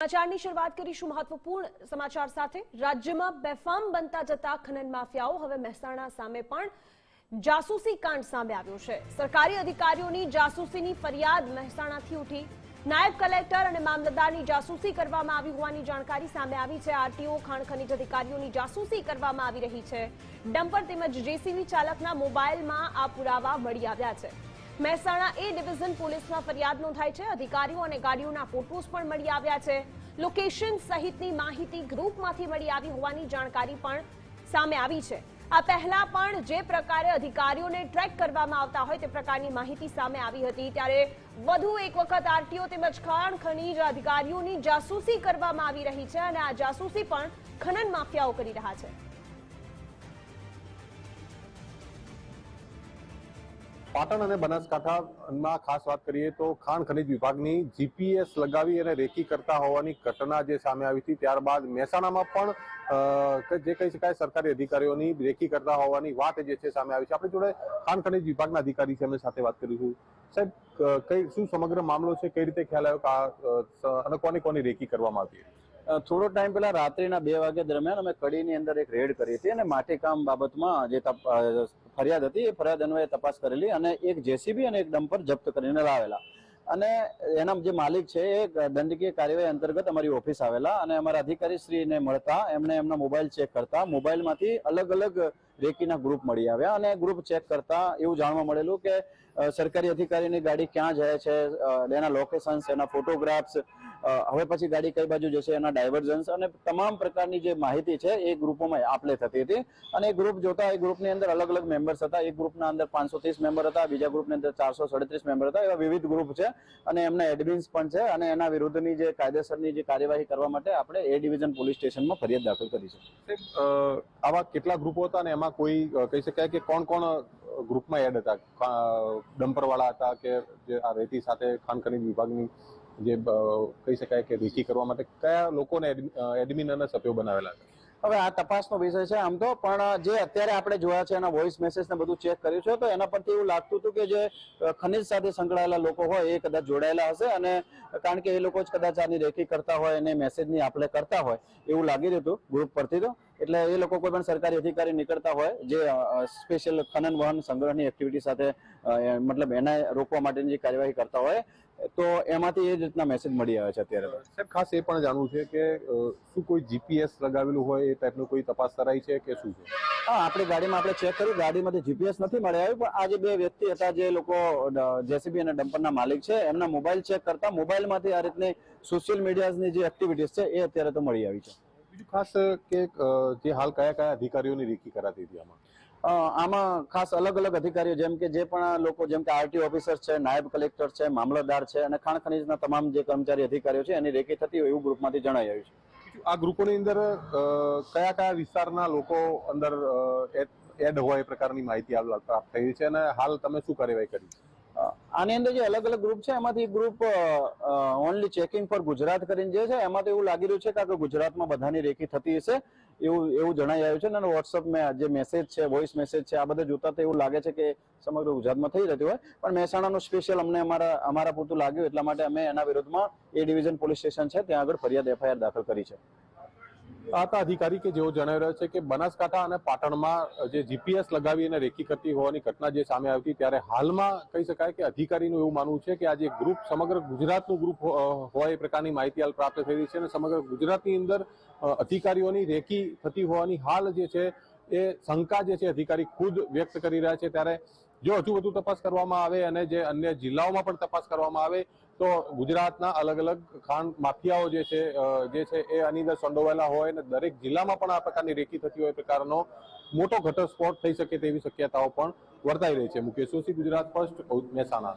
સમાચારની શરૂઆત કરીશું મહત્વપૂર્ણ સમાચાર સાથે. રાજ્યમાં બેફામ બનતા જતા ખનન માફિયાઓ હવે મહેસાણા સામે પણ જાસૂસી કાંડ સામે આવ્યો છે. સરકારી અધિકારીઓની જાસૂસીની ફરિયાદ મહેસાણાથી ઉઠી. નાયબ કલેક્ટર અને મામલતદારની જાસૂસી કરવામાં આવી હોવાની જાણકારી સામે આવી છે. આરટીઓ, ખાણ ખનીજ અધિકારીઓની જાસૂસી કરવામાં આવી રહી છે. ડમ્પર તેમજ જેસીબી ચાલકના મોબાઈલમાં આ પુરાવા મળી આવ્યા છે. મહેસાણા એ ડિવિઝન પોલીસમાં ફરિયાદ નોંધાઈ છે. અધિકારીઓ અને ગાડીઓના ફોટોસ પણ મળી આવ્યા છે. લોકેશન સહિતની માહિતી ગ્રુપમાંથી મળી આવી હોવાની જાણકારી પણ સામે આવી છે. આ પહેલા પણ જે પ્રકારે અધિકારીઓને ટ્રેક કરવામાં આવતા હોય તે પ્રકારની માહિતી સામે આવી હતી. ત્યારે વધુ એક વખત આરટીઓ તેમજ ખાણ ખનીજ અધિકારીઓની જાસૂસી કરવામાં આવી રહી છે અને આ જાસૂસી પણ ખનન માફિયાઓ કરી રહ્યા છે. પાટણ અને બનાસકાંઠામાં ખાસ વાત કરીએ તો ખાણ ખનીજ વિભાગની જીપીએસ લગાવી અને રેકી કરતા હોવાની ઘટના જે સામે આવી હતી, ત્યારબાદ મહેસાણામાં પણ જે કહી શકાય સરકારી અધિકારીઓની રેકી કરતા હોવાની વાત જે છે સામે આવી છે. આપણે જોડે ખાણ ખનીજ વિભાગના અધિકારી છે એમની સાથે વાત કરીશું સાહેબ કઈ, શું સમગ્ર મામલો છે? કઈ રીતે ખ્યાલ આવ્યો કે અને કોની કોની રેકી કરવામાં આવી થોડો ટાઈમ પહેલા રાત્રિના બે વાગ્યા દરમિયાન અમે કડીની અંદર એક રેડ કરી હતી અને માટીકામ બાબતમાં જે ફરિયાદ હતી, એ ફરિયાદ અન્વયે તપાસ કરેલી અને એક જેસીબી અને એક ડમ્પર જપ્ત કરીને લાવેલા. અને એના જે માલિક છે, એ દંડકીય કાર્યવાહી અંતર્ગત અમારી ઓફિસ આવેલા અને અમારા અધિકારી શ્રીને મળતા એમણે એમના મોબાઈલ ચેક કરતા, મોબાઈલમાંથી અલગ અલગ રેકીના ગ્રુપ મળી આવ્યા અને ગ્રુપ ચેક કરતા એવું જાણવા મળેલું કે સરકારી અધિકારીની ગાડી ક્યાં જાય છે એના લોકેશન્સ એના ફોટોગ્રાફ્સ હવે પછી ગાડી કઈ બાજુ જશે, એના ડાયવર્ઝન્સ અને તમામ પ્રકારની જે માહિતી છે એ ગ્રુપોમાં આપલે થતી હતી. અને એ ગ્રુપ જોતા એ ગ્રુપની અંદર અલગ અલગ મેમ્બર્સ હતા. એક ગ્રુપના અંદર પાંચસો ત્રીસ મેમ્બર હતા, બીજા ગ્રુપની અંદર ચારસો સાડત્રીસ મેમ્બર હતા, એવા વિવિધ ગ્રુપ છે. અને એમના એડમિન્સ પણ છે અને એના વિરુદ્ધની જે કાયદેસરની જે કાર્યવાહી કરવા માટે આપણે એ ડિવિઝન પોલીસ સ્ટેશનમાં ફરિયાદ દાખલ કરી છે. આવા કેટલા ગ્રુપો હતા અને એમાં કોઈ કહી શકાય કે કોણ કોણ ગ્રુપમાં એડ હતા? ડમ્પરવાળા હતા કે જે આ રેતી સાથે ખાણ ખનીજ વિભાગની જે કહી શકાય કે રેકી કરવા માટે કયા લોકોને એડમિન અને સભ્યો બનાવેલા હતા? હવે આ તપાસનો વિષય છે આમ તો, પણ જે અત્યારે આપણે જોયા છે એના વોઇસ મેસેજ ને બધું ચેક કર્યું છે, તો એના પરથી એવું લાગતું હતું કે જે ખનિજ સાથે સંકળાયેલા લોકો હોય એ કદાચ જોડાયેલા હશે અને કારણ કે એ લોકો જ કદાચ આની રેકી કરતા હોય અને મેસેજની આપણે કરતા હોય એવું લાગી રહ્યું હતું ગ્રુપ પરથી તો? એટલે એ લોકો કોઈ પણ સરકારી અધિકારી નીકળતા હોય જે સ્પેશિયલ ખનન વહન સંગ્રહની એક્ટિવિટી સાથે મતલબ એને રોકવા માટેની જે કાર્યવાહી કરતા હોય તો એમાંથી એ જ રીતના મેસેજ મળી આવે છે અત્યારે સાહેબ ખાસ એ પણ જાણવું છે કે શું કોઈ જીપીએસ લગાવેલું હોય એ ટાઈપનું કોઈ તપાસ કરાઈ છે કે શું છે? હા આપણી ગાડીમાં આપણે ચેક કર્યું ગાડીમાંથી જીપીએસ નથી મળી આવ્યું પણ આ જે બે વ્યક્તિ હતા જે લોકો જેસીબી અને ડમ્પરના માલિક છે એમના મોબાઈલ ચેક કરતા મોબાઈલમાંથી આ રીતની સોશિયલ મીડિયાની જે એક્ટિવિટીઝ છે એ અત્યારે તો મળી આવી છે. બીજું ખાસ કે જે હાલ કયા કયા અધિકારીઓની રેકી કરાતી હતી આમાં? આમાં ખાસ અલગ અલગ અધિકારીઓ જેમ કે જે પણ લોકો જેમ કે આરટી ઓફિસર છે નાયબ કલેક્ટર છે મામલતદાર છે અને ખાણ ખનીજના તમામ જે કર્મચારી અધિકારીઓ છે એની રેકી થતી હોય એવું ગ્રુપમાંથી જણાઈ આવ્યું છે. આ ગ્રુપોની અંદર કયા કયા વિસ્તારના લોકો અંદર એડ હોય એ પ્રકારની માહિતી પ્રાપ્ત થઈ છે અને હાલ તમે શું કાર્યવાહી કરી આની અંદર જે અલગ અલગ ગ્રુપ છે એમાંથી group only checking for Gujarat કરીને જે છે, એમાં તો એવું લાગી રહ્યું છે કે ગુજરાતમાં બધાની રેકી થતી હશે. એવું એવું જણાઈ આવ્યું છે અને વોટ્સઅપ જે મેસેજ છે વોઇસ મેસેજ છે, આ બધા જોતા તો એવું લાગે છે કે સમગ્ર ગુજરાતમાં થઈ રહ્યું હોય. પણ મહેસાણાનું સ્પેશિયલ અમને અમારા અમારા પૂરતું લાગ્યું, એટલા માટે અમે એના વિરુદ્ધમાં એ ડિવિઝન પોલીસ સ્ટેશન છે, ત્યાં આગળ ફરિયાદ એફઆઈઆર દાખલ કરી છે. આ અધિકારી કે જેઓ જણાવી રહ્યા છે કે બનાસકાંઠા અને પાટણમાં જે જીપીએસ લગાવી અને રેકી કરતી હોવાની ઘટના જે સામે આવી ત્યારે હાલમાં કહી શકાય કે અધિકારીનું એવું માનવું છે કે આ જે ગ્રુપ સમગ્ર ગુજરાતનું ગ્રુપ હોય એ પ્રકારની માહિતી હાલ પ્રાપ્ત થઈ રહી છે અને સમગ્ર ગુજરાતની અંદર અધિકારીઓની રેકી થતી હોવાની હાલ જે છે એ શંકા જે છે અધિકારી ખુદ વ્યક્ત કરી રહ્યા છે. ત્યારે જો હજુ વધુ તપાસ કરવામાં આવે અને જે અન્ય જિલ્લાઓમાં પણ તપાસ કરવામાં આવે તો ગુજરાતના અલગ અલગ ખાણ માફિયાઓ જે છે જે છે એ આની અંદર સંડોવાયેલા હોય અને દરેક જિલ્લામાં પણ આ પ્રકારની રેકી થતી હોય પ્રકારનો મોટો ઘટસ્ફોટ થઈ શકે તેવી શક્યતાઓ પણ વર્તાઈ રહી છે. મુકેશ જોશી, ગુજરાત ફર્સ્ટ મહેસાણા.